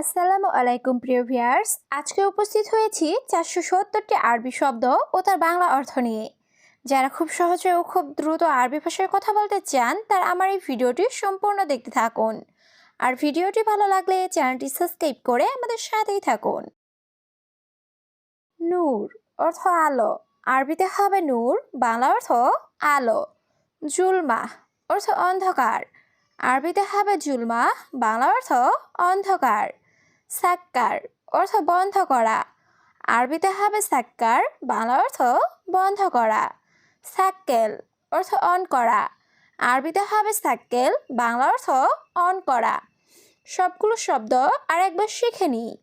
আসসালামু আলাইকুম, প্রিয় ভিয়ার্স আজকে উপস্থিত হয়েছি চারশো সত্তরটি আরবি শব্দ ও তার বাংলা অর্থ নিয়ে। যারা খুব সহজে ও খুব দ্রুত আরবি ভাষায় কথা বলতে চান, তার আমার এই ভিডিওটি সম্পূর্ণ দেখতে থাকুন। আর ভিডিওটি ভালো লাগলে চ্যানেলটি সাবস্ক্রাইব করে আমাদের সাথেই থাকুন। নূর অর্থ আলো। আরবিতে হবে নূর, বাংলা অর্থ আলো। জুলমা অর্থ অন্ধকার। আরবিতে হবে জুলমা, বাংলা অর্থ অন্ধকার। সাক্কার অর্থ বন্ধ করা। আরবিতে হবে সাক্কার বাংলা অর্থ বন্ধ করা। সাক্কেল অর্থ অন করা। আরবিতে হবে সাক্কেল বাংলা অর্থ অন করা। সবগুলো শব্দ আরেকবার শিখে নিই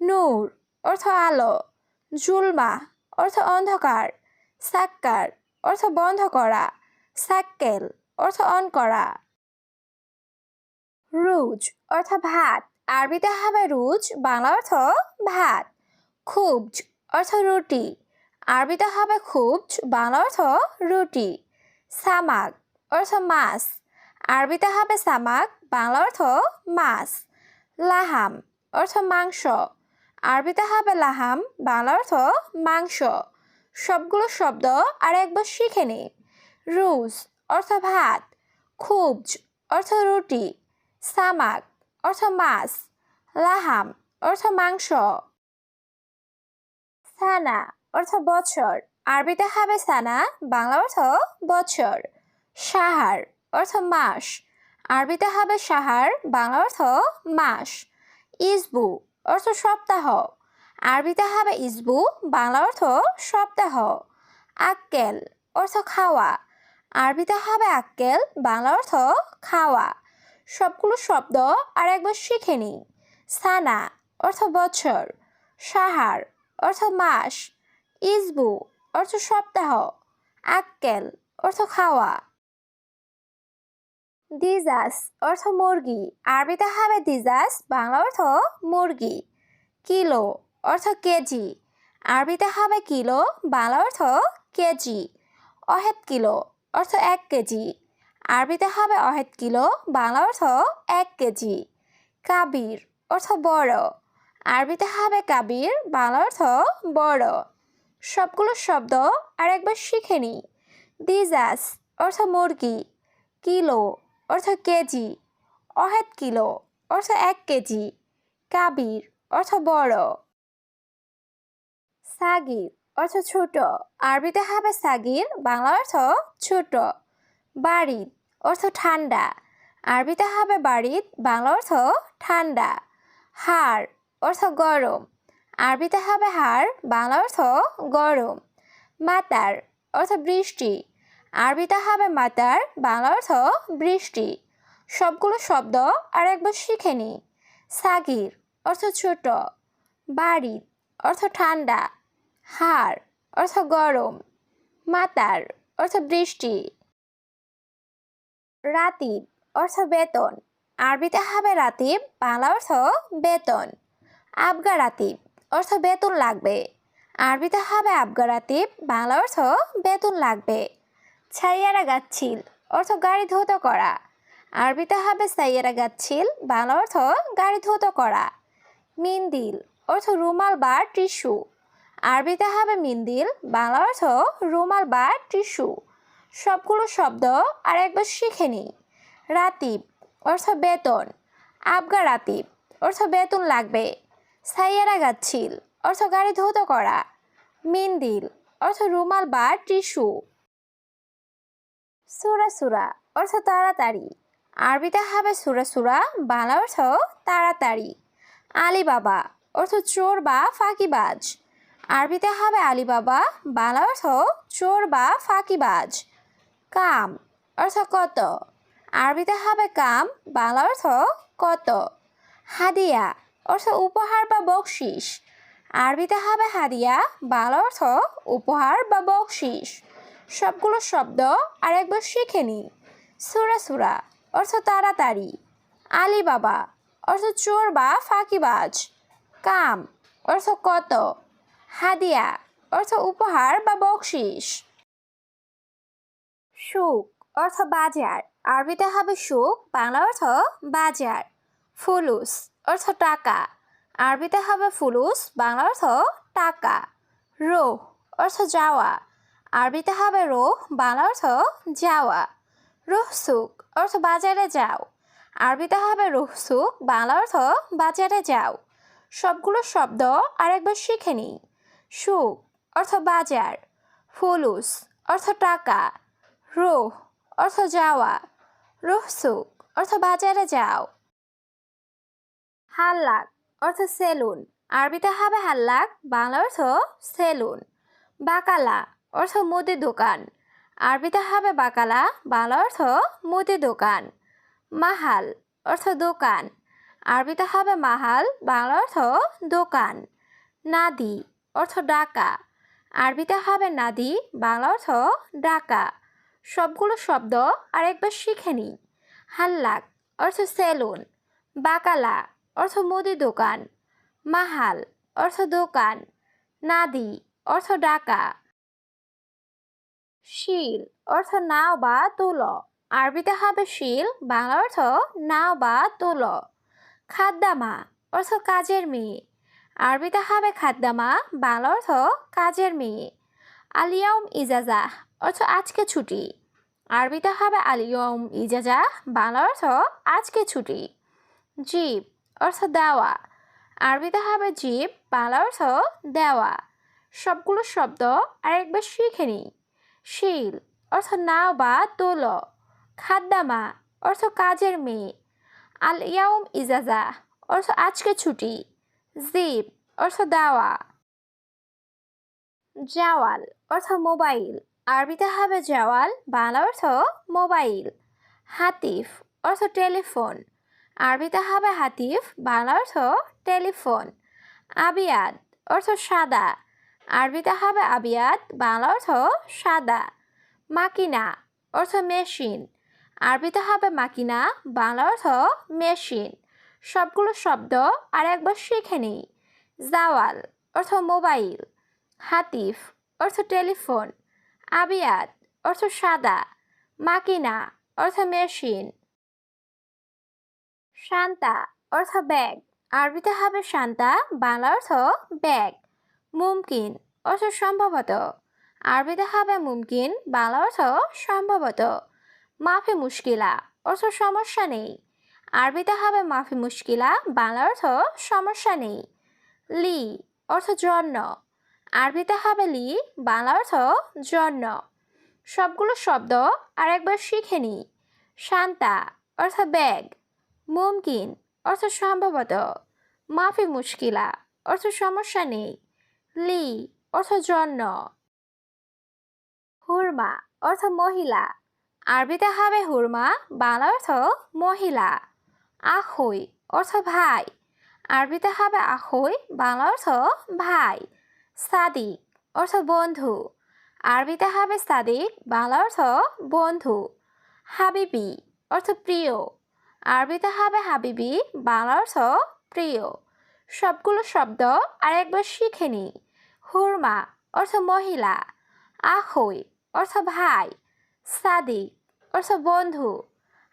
নূর অর্থ আলো। জুলমা অর্থ অন্ধকার। সাক্কার অর্থ বন্ধ করা। সাক্কেল অর্থ অন করা। রুজ অর্থ ভাত। আরবিতে হবে রুজ, বাংলা অর্থ ভাত। খুবজ অর্থ রুটি। আরবিতে হবে খুবজ, বাংলা অর্থ রুটি। সামাক অর্থ মাছ। আরবিতে হবে সামাক, বাংলা অর্থ মাছ। লাহাম অর্থ মাংস। আরবিতে হবে লাহাম, বাংলা অর্থ মাংস। সবগুলো শব্দ আর একবার শিখে নিই রুজ অর্থ ভাত। খুবজ অর্থ রুটি। সামাক অর্থ মাছ লাহাম অর্থ মাংস সানা অর্থ বছর আরবিতে হবে সানা বাংলা অর্থ বছর সাহার অর্থ মাস আরবিতে হবে সাহার বাংলা অর্থ মাস ইসবু অর্থ সপ্তাহ আরবিতে হবে ইসবু বাংলা অর্থ সপ্তাহ আক্কেল অর্থ খাওয়া আরবিতে হবে আক্কেল বাংলা অর্থ খাওয়া সবগুলো শব্দ আর একবার শিখে নিই। সানা, অর্থ বছর। সাহার, অর্থ মাস। ইসবু, অর্থ সপ্তাহ। আক্কেল, অর্থ খাওয়া। দিজাস, অর্থ মুরগি। আরবিতে হবে দিজাস, বাংলা অর্থ মুরগি। কিলো, অর্থ কেজি। আরবিতে হবে কিলো, বাংলা অর্থ কেজি। অহেদ কিলো, অর্থ এক কেজি। আরবিতে হবে অহেদ কিলো, বাংলা অর্থ এক কেজি। কাবির অর্থ বড়। আরবিতে হবে কাবির, বাংলা অর্থ বড়। সবগুলো শব্দ আরেকবার শিখে নিই। দিজাস অর্থ মুরগি। কিলো অর্থ কেজি। অহেদ কিলো অর্থ এক কেজি। কাবির অর্থ বড়। সাগির অর্থ ছোট। আরবিতে হবে সাগির, বাংলা অর্থ ছোট। বাড়িত, অর্থ ঠান্ডা আরবিতে হবে বাড়িত, বাংলা অর্থ ঠান্ডা হাড়, অর্থ গরম। আরবিতে হবে হাড়, বাংলা অর্থ গরম। মাতার, অর্থ বৃষ্টি। আরবিতে হবে মাতার, বাংলা অর্থ বৃষ্টি। সবগুলো শব্দ আর একবার শিখে নি। সাগির, অর্থ ছোট। বাড়িত, অর্থ ঠান্ডা হাড়, অর্থ গরম। মাতার, অর্থ বৃষ্টি। রাতিব, অর্থ বেতন। আরবিতে হবে রাতিব, বাংলা অর্থ বেতন। আবগা রাতিব, অর্থ বেতন লাগবে। আরবিতে হবে আবগা রাতিব, বাংলা অর্থ বেতন লাগবে। ছাইয়ারা গাচ্ছিল, অর্থ গাড়ি ধৌত করা। আরবিতে হবে সাইয়ারা গাচ্ছিল, বাংলা অর্থ গাড়ি ধৌত করা। মিন্দিল, অর্থ রুমাল বা টিস্যু। আরবিতে হবে মিন্দিল, বাংলা অর্থ রুমাল বা টিস্যু। সবগুলো শব্দ আর একবার শিখে নিই। রাতিব অর্থ বেতন। আবগা রাতিব অর্থ বেতন লাগবে। সাইয়ারা গাচ্ছিল অর্থ গাড়ি ধৌত করা। মিন্দিল অর্থ রুমাল বা টিস্যু। সুরা সুরা অর্থ তাড়াতাড়ি। আরবিতে হবে সুরা সুরা, বাংলা অর্থ তাড়াতাড়ি। আলিবাবা, অর্থ চোর বা ফাঁকিবাজ। আরবিতে হবে আলিবাবা, বাংলা অর্থ চোর বা ফাঁকিবাজ। কাম অর্থ কত? আরবিতে হবে কাম, বাংলা অর্থ কত? হাদিয়া অর্থ উপহার বা বকশিস। আরবিতে হবে হাদিয়া, বাংলা অর্থ উপহার বা বকশিস। সবগুলো শব্দ আর একবার শিখে নিই সুরা সুরা অর্থ তাড়াতাড়ি। আলিবাবা অর্থ চোর বা ফাঁকিবাজ। কাম অর্থ কত? হাদিয়া অর্থ উপহার বা বকশিস। সুখ অর্থ বাজার। আরবিতে হবে সুখ, বাংলা অর্থ বাজার। ফুলুস অর্থ টাকা। আরবিতে হবে ফুলুস, বাংলা অর্থ টাকা। রোহ অর্থ যাওয়া। আরবিতে হবে রো বাংলা অর্থ যাওয়া। রুহসুক অর্থ বাজারে যাও। আরবিতে হবে রুহসুক বাংলা অর্থ বাজারে যাও। সবগুলো শব্দ আরেকবার শিখে নিই। সুখ অর্থ বাজার। ফুলুস অর্থ টাকা। রুহ অর্থ যাওয়া রুহসুক অর্থ বাজারে যাও হাল্লাক অর্থ সেলুন আরবিতে হবে হাল্লাক বাংলা অর্থ সেলুন বাকালা অর্থ মুদি দোকান আরবিতে হবে বাকালা বাংলা অর্থ মুদি দোকান মাহাল অর্থ দোকান আরবিতে হবে মাহাল বাংলা অর্থ দোকান নাদি অর্থ ডাকা আরবিতে হবে নাদি বাংলা অর্থ ডাকা সবগুলো শব্দ আরেকবার শিখে নিই। হাল্লাক, অর্থ সেলুন। বাকালা, অর্থ মুদি দোকান। মাহাল, অর্থ দোকান। নাদি, অর্থ ডাকা। শিল, অর্থ নাও বা তুলো। আরবিতে হবে শিল, বাংলা অর্থ নাও বা তুলো। খাদ্দামা, অর্থ কাজের মেয়ে। আরবিতে হবে খাদ্দামা, বাংলা অর্থ কাজের মেয়ে। আলিয়াউম ইজাজা অর্থ আজকে ছুটি। আরবিতে হবে আলিয়ম, ইজাজা, বাংলা অর্থ আজকে ছুটি। জীব অর্থ দেওয়া। আরবিতে হবে জীব, বাংলা অর্থ দেওয়া। সবগুলো শব্দ আরেকবার শিখে নিই। শিল অর্থ নাও বা তোলো। খাদ্দামা অর্থ কাজের মেয়ে। আল ইয়াউম ইজাজা অর্থ আজকে ছুটি। জিপ অর্থ দেওয়া। জাওয়াল অর্থ মোবাইল। আরবিতে হবে জওয়াল, বাংলা অর্থ মোবাইল। হাতিফ অর্থ টেলিফোন। আরবিতে হবে হাতিফ, বাংলা অর্থ টেলিফোন। আবিয়াদ অর্থ সাদা। আরবিতে হবে আবিয়াদ, বাংলা অর্থ সাদা। মাকিনা অর্থ মেশিন। আরবিতে হবে মাকিনা, বাংলা অর্থ মেশিন। সবগুলো শব্দ আর একবার শিখে নিই। জাওয়াল অর্থ মোবাইল। হাতিফ অর্থ টেলিফোন। আবিয়াদ অর্থ সাদা। মাকিনা, অর্থ মেশিন। শান্তা, অর্থ ব্যাগ। আরবিতে হবে শান্তা, বাংলা অর্থ ব্যাগ। মুমকিন, অর্থ সম্ভবত। আরবিতে হবে মুমকিন, বাংলা অর্থ সম্ভবত। মাফি মুশকিলা, অর্থ সমস্যা নেই। আরবিতে হবে মাফি মুশকিলা, বাংলা অর্থ সমস্যা নেই। লি, অর্থ জন্য। আরবিতে হবে লি বাংলা অর্থ জন্য। সবগুলো শব্দ আরেকবার শিখে নিই শান্তা অর্থ ব্যাগ, মুমকিন অর্থ সম্ভবত, মাফি মুশকিলা অর্থ সমস্যা নেই, লি অর্থ জন্য। হুরমা অর্থ মহিলা আরবিতে হবে হুরমা বাংলা অর্থ মহিলা। আখই অর্থ ভাই আরবিতে হবে আখই বাংলা অর্থ ভাই। সাদিক, অর্থ বন্ধু। আরবিতে হবে সাদিক, বাংলা অর্থ বন্ধু। হাবিবি, অর্থ প্রিয়। আরবিতে হবে হাবিবি, বাংলা অর্থ প্রিয়। সবগুলো শব্দ আরেকবার শিখে নিই হুরমা, অর্থ মহিলা। আখই, অর্থ ভাই। সাদিক, অর্থ বন্ধু।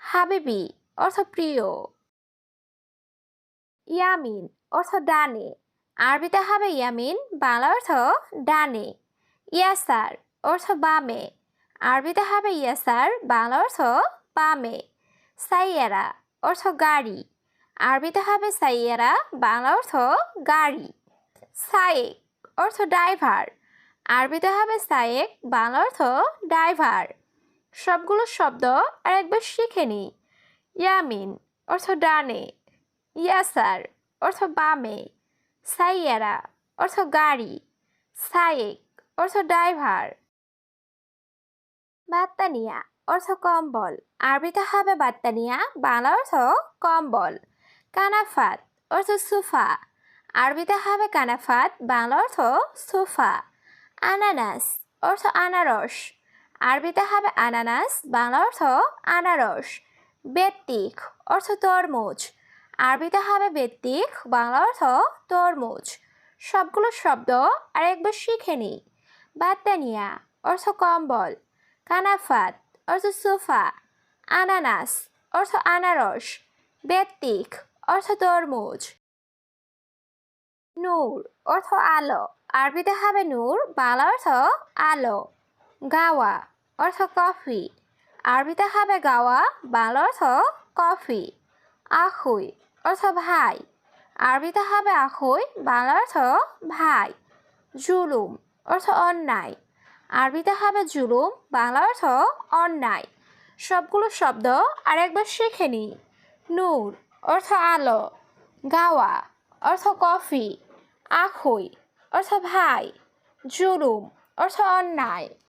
হাবিবি, অর্থ প্রিয়। ইয়ামিন, অর্থ ডানে। আরবিতে হবে ইয়ামিন, বাংলা অর্থ ডানে। ইয়াসার অর্থ বামে। আরবিতে হবে ইয়াসার, বাংলা অর্থ বামে। সাইয়ারা অর্থ গাড়ি। আরবিতে হবে সাইয়ারা, বাংলা অর্থ গাড়ি। সায়েক অর্থ ড্রাইভার। আরবিতে হবে সায়েক, বাংলা অর্থ ড্রাইভার। সবগুলো শব্দ আর একবার শিখে নিই ইয়ামিন অর্থ ডানে। ইয়াসার অর্থ বামে। সাইয়ারা, অর্থ গাড়ি। সায়েক, অর্থ ড্রাইভার। বাত্তানিয়া, অর্থ কম্বল। আরবিতে হবে বাত্তানিয়া, বাংলা অর্থ কম্বল। কানাফাত, অর্থ সোফা। আরবিতে হবে কানাফাত, বাংলা অর্থ সোফা। আনানাস, অর্থ আনারস। আরবিতে হবে আনানাস, বাংলা অর্থ আনারস। বেত্তিক, অর্থ তরমুজ। আরবিতে হবে বেত্তিক বাংলা অর্থ তরমুজ। সবগুলো শব্দ আর একবার শিখে নিই। বাত্তানিয়া অর্থ কম্বল। কানাফাত, অর্থ সোফা। আনানাস, অর্থ আনারস। বেত্তিক অর্থ তরমুজ। নূর, অর্থ আলো। আরবিতে হবে নূর, বাংলা অর্থ আলো। গাওয়া, অর্থ কফি। আরবিতে হবে গাওয়া, বাংলা অর্থ কফি। আখুই অর্থ ভাই। আরবিতে হবে আখই বাংলা অর্থ ভাই। জুলুম, অর্থ অন্যায়। আরবিতে হবে জুলুম বাংলা অর্থ অন্যায়। সবগুলো শব্দ আরেকবার শিখে নিই নূর, অর্থ আলো। গাওয়া, অর্থ কফি। আখই, অর্থ ভাই। জুলুম, অর্থ অন্যায়।